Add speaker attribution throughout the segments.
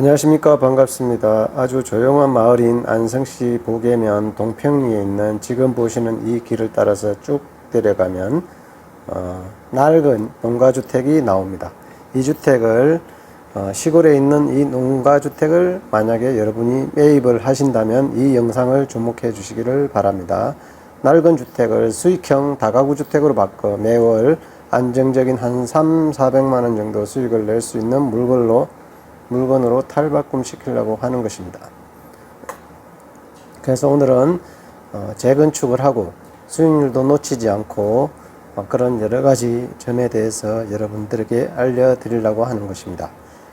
Speaker 1: 안녕하십니까 반갑습니다. 아주 조용한 마을인 안성시 보계면 동평리에 있는 지금 보시는 이 길을 따라서 쭉 내려가면 어, 낡은 농가주택이 나옵니다. 이 주택을 어, 시골에 있는 이 농가주택을 만약에 여러분이 매입을 하신다면 이 영상을 주목해 주시기를 바랍니다. 낡은 주택을 수익형 다가구 주택으로 바꿔 매월 안정적인 한 3, 400만 원 정도 수익을 낼 수 있는 물건으로 물건으로 탈바꿈 시키려고 하는 것입니다. 그래서 오늘은 어, 재건축을 하고 수익률도 놓치지 않고 어, 그런 여러 가지 점에 대해서 여러분들에게 알려드리려고 하는 것입니다.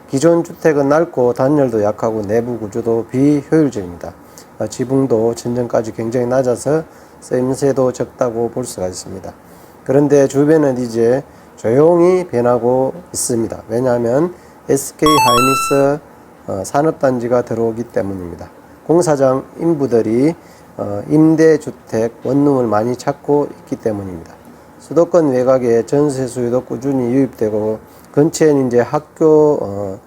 Speaker 1: 기존 주택은 낡고 단열도 약하고 내부 구조도 비효율적입니다. 어, 지붕도 천정까지 굉장히 낮아서 쓰임새도 적다고 볼 수가 있습니다. 그런데 주변은 이제 조용히 변하고 있습니다. 왜냐하면 SK 하이닉스 어, 산업단지가 들어오기 때문입니다. 공사장 인부들이 어, 임대주택 원룸을 많이 찾고 있기 때문입니다. 수도권 외곽에 전세 수요도 꾸준히 유입되고 근처에는 이제 학교 어,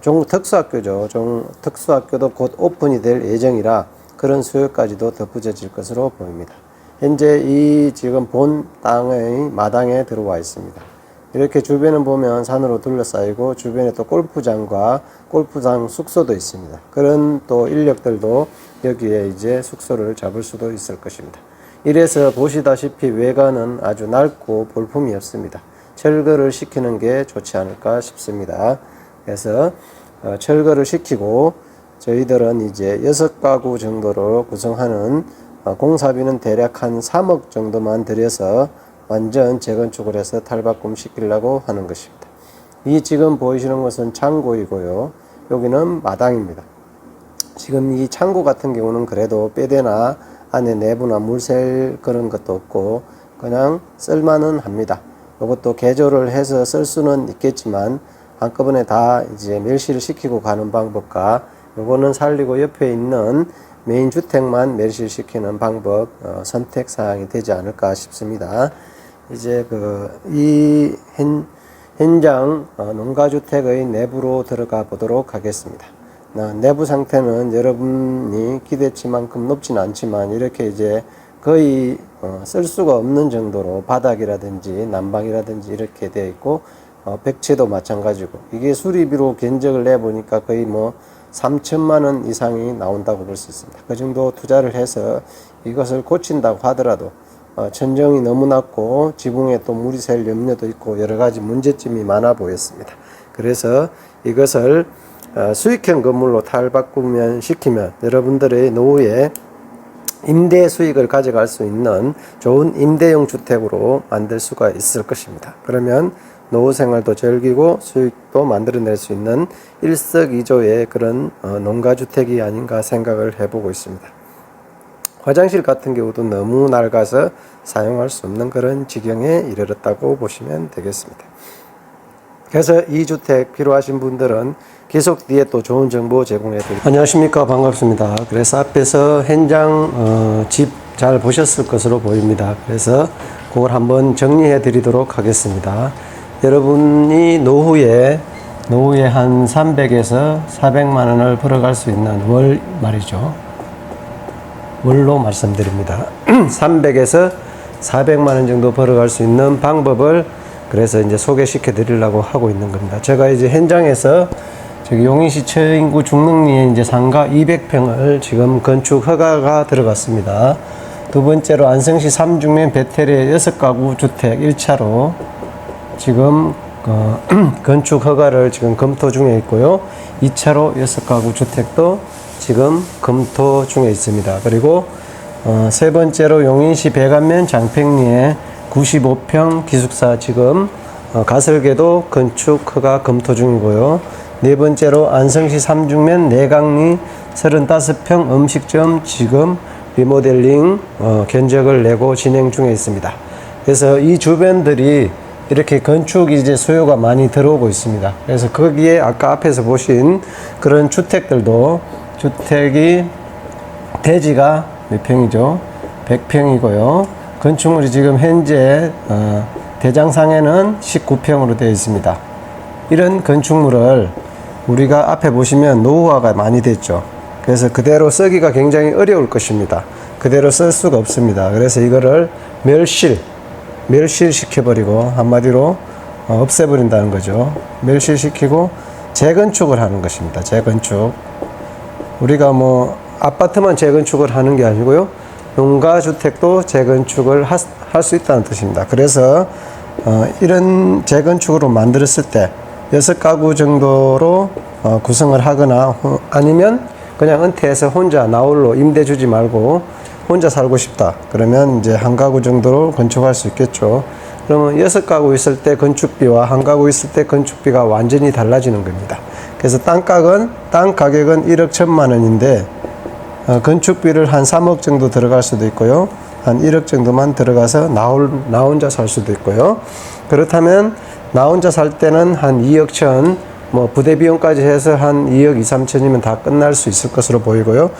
Speaker 1: 종 특수학교죠. 종 특수학교도 곧 오픈이 될 예정이라 그런 수요까지도 덧붙여질 것으로 보입니다. 현재 이 지금 본 땅의 마당에 들어와 있습니다. 이렇게 주변을 보면 산으로 둘러싸이고 주변에 또 골프장과 골프장 숙소도 있습니다. 그런 또 인력들도 여기에 이제 숙소를 잡을 수도 있을 것입니다. 이래서 보시다시피 외관은 아주 낡고 볼품이 없습니다. 철거를 시키는 게 좋지 않을까 싶습니다. 그래서 어, 철거를 시키고 저희들은 이제 여섯 가구 정도로 구성하는 어, 공사비는 대략 한 3억 정도만 들여서 완전 재건축을 해서 탈바꿈 시키려고 하는 것입니다. 이 지금 보이시는 것은 창고이고요. 여기는 마당입니다. 지금 이 창고 같은 경우는 그래도 빼대나 안에 내부나 물샐 그런 것도 없고 그냥 쓸만은 합니다. 이것도 개조를 해서 쓸 수는 있겠지만 한꺼번에 다 이제 멸시를 시키고 가는 방법과 요거는 살리고 옆에 있는 메인 주택만 멸시시키는 방법 어, 선택 사항이 되지 않을까 싶습니다. 이제 그 이 현장 어, 농가주택의 내부로 들어가 보도록 하겠습니다. 어, 내부 상태는 여러분이 기대치만큼 높진 않지만 이렇게 이제 거의 어, 쓸 수가 없는 정도로 바닥이라든지 난방이라든지 이렇게 되어 있고 어, 백채도 마찬가지고 이게 수리비로 견적을 내 보니까 거의 뭐 3천만 원 이상이 나온다고 볼 수 있습니다. 그 정도 투자를 해서 이것을 고친다고 하더라도 어, 천정이 너무 낮고 지붕에 또 물이 셀 염려도 있고 여러 가지 문제점이 많아 보였습니다. 그래서 이것을 어, 수익형 건물로 탈바꾸면 시키면 여러분들의 노후에 임대 수익을 가져갈 수 있는 좋은 임대용 주택으로 만들 수가 있을 것입니다. 그러면 노후 생활도 즐기고 수익도 만들어낼 수 있는 일석이조의 그런 어, 농가주택이 아닌가 생각을 해보고 있습니다. 화장실 같은 경우도 너무 낡아서 사용할 수 없는 그런 지경에 이르렀다고 보시면 되겠습니다. 그래서 이 주택 필요하신 분들은 계속 뒤에 또 좋은 정보 제공해 드립니다. 안녕하십니까 반갑습니다. 그래서 앞에서 현장 어, 집잘 보셨을 것으로 보입니다. 그래서 그걸 한번 정리해 드리도록 하겠습니다. 여러분이 노후에 노후에 한 300에서 400만 원을 벌어갈 수 있는 월 말이죠. 월로 말씀드립니다. 300에서 400만 원 정도 벌어갈 수 있는 방법을 그래서 이제 소개시켜 드리려고 하고 있는 겁니다. 제가 이제 현장에서 저기 용인시 최인구 중릉리에 이제 상가 200평을 지금 건축 허가가 들어갔습니다. 두 번째로 안성시 삼중면 베테리의 6가구 주택 1차로 지금 어, 건축 허가를 지금 검토 중에 있고요. 2차로 6가구 주택도 지금 검토 중에 있습니다. 그리고 어, 세 번째로 용인시 백안면 장평리에 95평 기숙사 지금 어, 가설계도 건축 허가 검토 중이고요. 네 번째로 안성시 삼중면 내강리 35평 음식점 지금 리모델링 어, 견적을 내고 진행 중에 있습니다. 그래서 이 주변들이 이렇게 건축 이제 수요가 많이 들어오고 있습니다. 그래서 거기에 아까 앞에서 보신 그런 주택들도 주택이 대지가 몇 평이죠? 100평이고요. 건축물이 지금 현재 어, 대장상에는 19평으로 되어 있습니다. 이런 건축물을 우리가 앞에 보시면 노후화가 많이 됐죠. 그래서 그대로 쓰기가 굉장히 어려울 것입니다. 그대로 쓸 수가 없습니다. 그래서 이거를 멸실, 멸실 시켜버리고 한마디로 어, 없애버린다는 거죠. 멸실 시키고 재건축을 하는 것입니다. 재건축. 우리가 뭐 아파트만 재건축을 하는 게 아니고요. 농가 주택도 재건축을 할 수 있다는 뜻입니다. 그래서 어, 이런 재건축으로 만들었을 때 여섯 가구 정도로 어, 구성을 하거나 호- 아니면 그냥 은퇴해서 혼자 나홀로 임대 주지 말고 혼자 살고 싶다. 그러면 이제 한 가구 정도로 건축할 수 있겠죠. 그러면 여섯 가구 있을 때 건축비와 한 가구 있을 때 건축비가 완전히 달라지는 겁니다. 그래서 땅값은 땅 가격은 1억 천만 원인데 어, 건축비를 한 3억 정도 들어갈 수도 있고요. 한 1억 정도만 들어가서 나, 홀, 나 혼자 살 수도 있고요. 그렇다면 나 혼자 살 때는 한 2억 천, 뭐 부대 비용까지 해서 한 2억 2, 3천이면 다 끝날 수 있을 것으로 보이고요.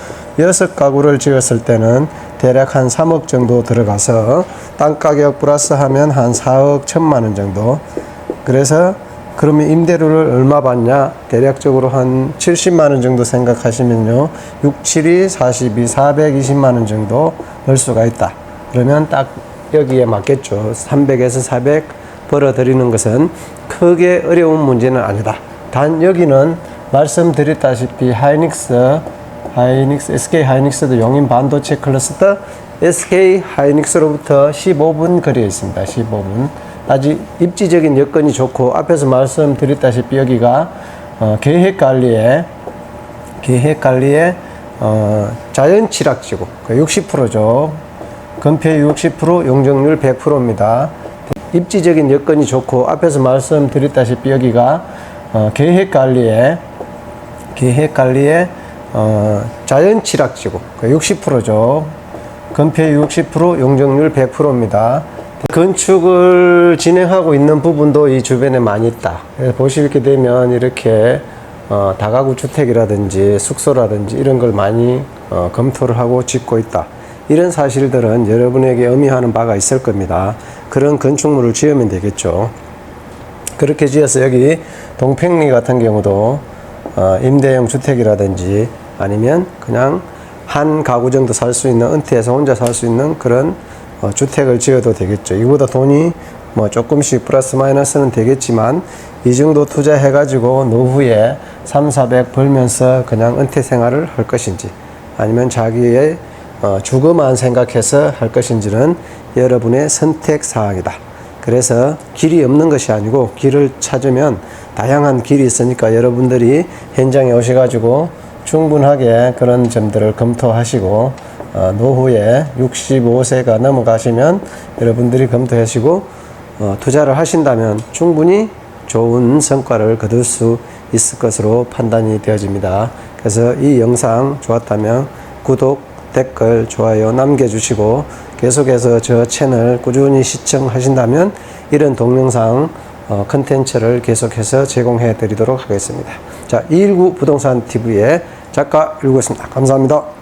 Speaker 1: 여섯 가구를 지었을 때는 대략 한 3억 정도 들어가서 땅 가격 플러스 하면 한 4억 천만 원 정도. 그래서 그러면 임대료를 얼마 받냐? 대략적으로 한 70만 원 정도 생각하시면요. 6, 7이 42, 420만 원 정도 넣을 수가 있다. 그러면 딱 여기에 맞겠죠. 300에서 400 벌어들이는 것은 크게 어려운 문제는 아니다. 단 여기는 말씀드렸다시피 하이닉스, 하이닉스, SK 하이닉스도 용인 반도체 클러스터 SK 하이닉스로부터 15분 거리에 있습니다. 15분. 아직 입지적인 여건이 좋고 앞에서 말씀드렸다시피 여기가 어, 계획 관리에 계획 관리에 어, 자연 칠학지구 60%죠. 건폐율 60%, 용적률 100%입니다. 입지적인 여건이 좋고 앞에서 말씀드렸다시피 여기가 어, 계획 관리에 계획 관리에 어, 자연 칠학지구 60%죠. 건폐율 60%, 용적률 100%입니다. 건축을 진행하고 있는 부분도 이 주변에 많이 있다. 그래서 보시게 되면 이렇게 어, 다가구 주택이라든지 숙소라든지 이런 걸 많이 어, 검토를 하고 짓고 있다. 이런 사실들은 여러분에게 의미하는 바가 있을 겁니다. 그런 건축물을 지으면 되겠죠. 그렇게 지어서 여기 동평리 같은 경우도 어, 임대형 주택이라든지 아니면 그냥 한 가구 정도 살 수 있는 은퇴해서 혼자 살 수 있는 그런 어, 주택을 지어도 되겠죠. 이보다 돈이 뭐 조금씩 플러스 마이너스는 되겠지만 이 정도 투자해 가지고 노후에 3, 400 벌면서 그냥 은퇴 생활을 할 것인지 아니면 자기의 어, 죽음만 생각해서 할 것인지는 여러분의 선택 사항이다. 그래서 길이 없는 것이 아니고 길을 찾으면 다양한 길이 있으니까 여러분들이 현장에 오셔가지고 충분하게 그런 점들을 검토하시고 어, 노후에 65세가 넘어가시면 여러분들이 검토하시고 어, 투자를 하신다면 충분히 좋은 성과를 거둘 수 있을 것으로 판단이 되어집니다. 그래서 이 영상 좋았다면 구독, 댓글, 좋아요 남겨주시고 계속해서 저 채널 꾸준히 시청하신다면 이런 동영상 어, 컨텐츠를 계속해서 제공해 드리도록 하겠습니다. 자, 219 부동산 TV의 작가 일구였습니다. 감사합니다.